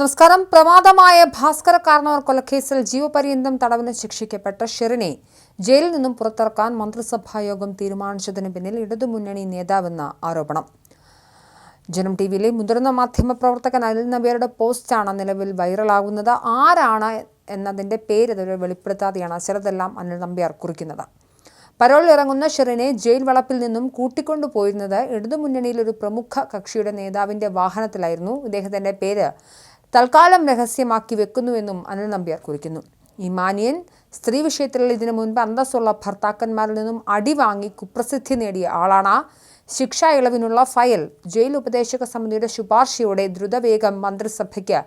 നമസ്കാരം. പ്രമാദമായ ഭാസ്കര കാരണവർ കൊലക്കേസിൽ ജീവപര്യന്തം തടവിന് ശിക്ഷിക്കപ്പെട്ട ഷെറിനെ ജയിലിൽ നിന്നും പുറത്തിറക്കാൻ മന്ത്രിസഭാ യോഗം തീരുമാനിച്ചതിന് പിന്നിൽ ഇടതുമുന്നണി നേതാവെന്ന ആരോപണം. ജനം ടി വിയിലെ മുതിർന്ന മാധ്യമ പ്രവർത്തകൻ അനിൽ നബിയറുടെ പോസ്റ്റാണ് നിലവിൽ വൈറലാകുന്നത്. ആരാണ് എന്നതിന്റെ പേര് ഇതുവരെ വെളിപ്പെടുത്താതെയാണ് ചിലതെല്ലാം അനിൽ നമ്പ്യാർ കുറിക്കുന്നത്. പരോളിൽ ഇറങ്ങുന്ന ഷെറിനെ ജയിൽ വളപ്പിൽ നിന്നും കൂട്ടിക്കൊണ്ടുപോയിരുന്നത് ഇടതുമുന്നണിയിൽ ഒരു പ്രമുഖ കക്ഷിയുടെ നേതാവിന്റെ വാഹനത്തിലായിരുന്നു. ഇദ്ദേഹത്തിന്റെ പേര് തൽക്കാലം രഹസ്യമാക്കി വെക്കുന്നുവെന്നും അനിൽ നമ്പ്യാർ കുറിക്കുന്നു. ഈ മാനിയൻ സ്ത്രീ വിഷയത്തിൽ ഇതിനു മുൻപ് അന്തസ്സുള്ള ഭർത്താക്കന്മാരിൽ നിന്നും അടി വാങ്ങി കുപ്രസിദ്ധി നേടിയ ആളാണ് ശിക്ഷാ ഇളവിനുള്ള ഫയൽ ജയിൽ ഉപദേശക സമിതിയുടെ ശുപാർശയോടെ ദ്രുതവേഗം മന്ത്രിസഭയ്ക്ക്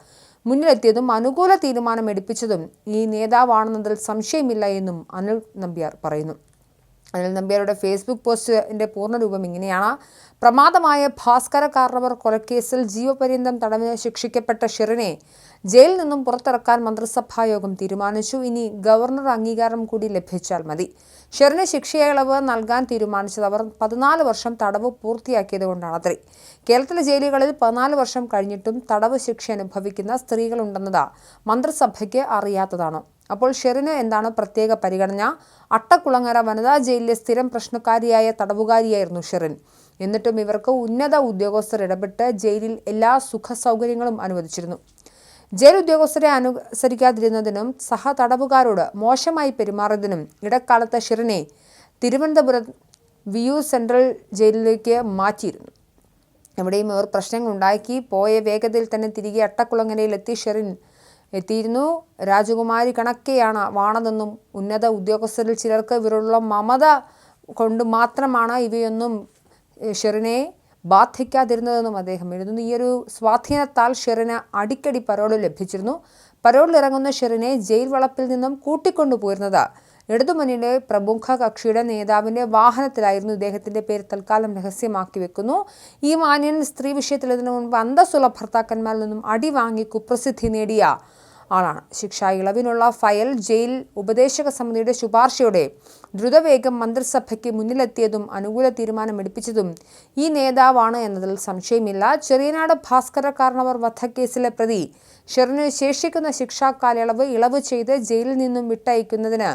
മുന്നിലെത്തിയതും അനുകൂല തീരുമാനം എടുപ്പിച്ചതും ഈ നേതാവാണെന്നതിൽ സംശയമില്ല എന്നും അനിൽ നമ്പ്യാർ പറയുന്നു. അനിൽ നമ്പ്യാരുടെ ഫേസ്ബുക്ക് പോസ്റ്റിന്റെ പൂർണരൂപം ഇങ്ങനെയാണ്. പ്രമാദമായ ഭാസ്കര കാർണവർ കൊലക്കേസിൽ ജീവപര്യന്തം തടവിന് ശിക്ഷിക്കപ്പെട്ട ഷിറിനെ ജയിലിൽ നിന്നും പുറത്തിറക്കാൻ മന്ത്രിസഭാ യോഗം തീരുമാനിച്ചു. ഇനി ഗവർണർ അംഗീകാരം കൂടി ലഭിച്ചാൽ മതി. ഷെറിന് ശിക്ഷയിളവ് നൽകാൻ തീരുമാനിച്ചത് അവർ പതിനാല് വർഷം തടവ് പൂർത്തിയാക്കിയതുകൊണ്ടാണത്രേ കേരളത്തിലെ ജയിലുകളിൽ പതിനാല് വർഷം കഴിഞ്ഞിട്ടും തടവ് ശിക്ഷ അനുഭവിക്കുന്ന സ്ത്രീകളുണ്ടെന്നത് മന്ത്രിസഭയ്ക്ക് അറിയാത്തതാണ്. അപ്പോൾ ഷെറിന് എന്താണ് പ്രത്യേക പരിഗണന? അട്ടക്കുളങ്ങര വനിതാ ജയിലിലെ സ്ഥിരം പ്രശ്നക്കാരിയായ തടവുകാരിയായിരുന്നു ഷെറിൻ. എന്നിട്ടും ഇവർക്ക് ഉന്നത ഉദ്യോഗസ്ഥർ ഇടപെട്ട് ജയിലിൽ എല്ലാ സുഖ സൗകര്യങ്ങളും അനുവദിച്ചിരുന്നു. ജയിൽ ഉദ്യോഗസ്ഥരെ അനുസരിക്കാതിരുന്നതിനും സഹ തടവുകാരോട് മോശമായി പെരുമാറിയതിനും ഇടക്കാലത്ത് ഷിറിനെ തിരുവനന്തപുരം വിയു സെൻട്രൽ ജയിലിലേക്ക് മാറ്റിയിരുന്നു. എവിടെയും ഇവർ പ്രശ്നങ്ങൾ ഉണ്ടാക്കി പോയ വേഗതയിൽ തന്നെ തിരികെ അട്ടക്കുളങ്ങരയിൽ എത്തി ഷെറിൻ എത്തിയിരുന്നു. രാജകുമാരി കണക്കെയാണ് വാണതെന്നും ഉന്നത ഉദ്യോഗസ്ഥരിൽ ചിലർക്ക് ഇവരുള്ള മമത കൊണ്ട് മാത്രമാണ് ഇവയൊന്നും ഷെറിനെ ബാധിക്കാതിരുന്നതെന്നും അദ്ദേഹം എഴുതുന്നു. ഈ ഒരു സ്വാധീനത്താൽ ഷെറിന് അടിക്കടി പരോൾ ലഭിച്ചിരുന്നു. പരോളിൽ ഇറങ്ങുന്ന ഷെറിനെ ജയിൽ വളപ്പിൽ നിന്നും കൂട്ടിക്കൊണ്ടുപോയിരുന്നത് ഇടതുമുന്നണിയുടെ പ്രമുഖ കക്ഷിയുടെ നേതാവിന്റെ വാഹനത്തിലായിരുന്നു. ഇദ്ദേഹത്തിന്റെ പേര് തൽക്കാലം രഹസ്യമാക്കി വെക്കുന്നു. ഈ മാന്യൻ സ്ത്രീ വിഷയത്തിൽ ഇതിനു മുൻപ് അന്തസ്സുള്ള ഭർത്താക്കന്മാരിൽ നിന്നും അടി വാങ്ങി കുപ്രസിദ്ധി നേടിയ ആളാണ്. ശിക്ഷാ ഇളവിനുള്ള ഫയൽ ജയിൽ ഉപദേശക സമിതിയുടെ ശുപാർശയോടെ ദ്രുതവേഗം മന്ത്രിസഭയ്ക്ക് മുന്നിലെത്തിയതും അനുകൂല തീരുമാനം എടുപ്പിച്ചതും ഈ നേതാവാണ് എന്നതിൽ സംശയമില്ല. ചെറിയനാട് ഭാസ്കര കാരണവർ വധക്കേസിലെ പ്രതി ഷെറിന് ശേഷിക്കുന്ന ശിക്ഷാ കാലയളവ് ഇളവ് ചെയ്ത് ജയിലിൽ നിന്നും വിട്ടയക്കുന്നതിന്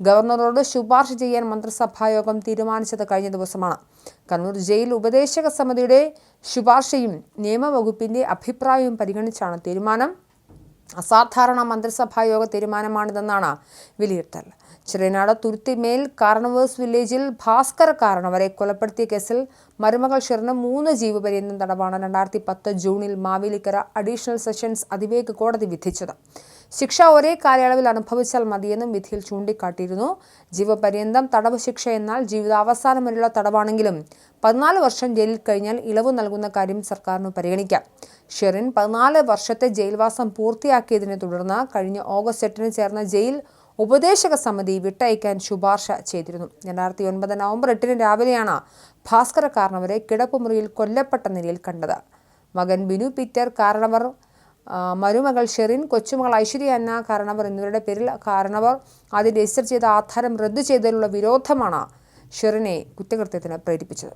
ഗവർണറോട് ശുപാർശ ചെയ്യാൻ മന്ത്രിസഭായോഗം തീരുമാനിച്ചത് കഴിഞ്ഞ ദിവസമാണ്. കണ്ണൂർ ജയിൽ ഉപദേശക സമിതിയുടെ ശുപാർശയും നിയമവകുപ്പിന്റെ അഭിപ്രായവും പരിഗണിച്ചാണ് തീരുമാനം. അസാധാരണ മന്ത്രിസഭാ യോഗ തീരുമാനമാണിതെന്നാണ് വിലയിരുത്തൽ. ചെറിയനാട് തുരുത്തിമേൽ കാർണവേഴ്സ് വില്ലേജിൽ ഭാസ്കര കാരണവരെ കൊലപ്പെടുത്തിയ കേസിൽ മരുമകൾ ഷെറിന് മൂന്ന് ജീവപര്യന്തം തടവാണ് രണ്ടായിരത്തി പത്ത് ജൂണിൽ മാവേലിക്കര അഡീഷണൽ സെഷൻസ് അതിവേഗ കോടതി വിധിച്ചത്. ശിക്ഷ ഒരേ കാലയളവിൽ അനുഭവിച്ചാൽ മതിയെന്നും വിധിയിൽ ചൂണ്ടിക്കാട്ടിയിരുന്നു. ജീവപര്യന്തം തടവ് ശിക്ഷ എന്നാൽ ജീവിതാവസാനം വരെയുള്ള തടവാണെങ്കിലും പതിനാല് വർഷം ജയിലിൽ കഴിഞ്ഞാൽ ഇളവ് നൽകുന്ന കാര്യം സർക്കാരിന് പരിഗണിക്കാം. ഷെറിൻ പതിനാല് വർഷത്തെ ജയിൽവാസം പൂർത്തിയാക്കിയതിനെ തുടർന്ന് കഴിഞ്ഞ ഓഗസ്റ്റ് എട്ടിന് ചേർന്ന ജയിൽ ഉപദേശക സമിതി വിട്ടയക്കാൻ ശുപാർശ ചെയ്തിരുന്നു. രണ്ടായിരത്തി ഒൻപത് നവംബർ എട്ടിന് രാവിലെയാണ് ഭാസ്കര കാരണവരെ കിടപ്പുമുറിയിൽ കൊല്ലപ്പെട്ട നിലയിൽ കണ്ടത്. മകൻ ബിനു പീറ്റർ കാരണവർ മരുമകൾ ഷെറിൻ കൊച്ചുമകൾ ഐശ്വര്യ അന്ന കാരണവർ എന്നിവരുടെ പേരിൽ കാരണവർ ആദ്യം രജിസ്റ്റർ ചെയ്ത ആധാരം റദ്ദു ചെയ്തതിലുള്ള വിരോധമാണ് ഷെറിനെ കുറ്റകൃത്യത്തിന് പ്രേരിപ്പിച്ചത്.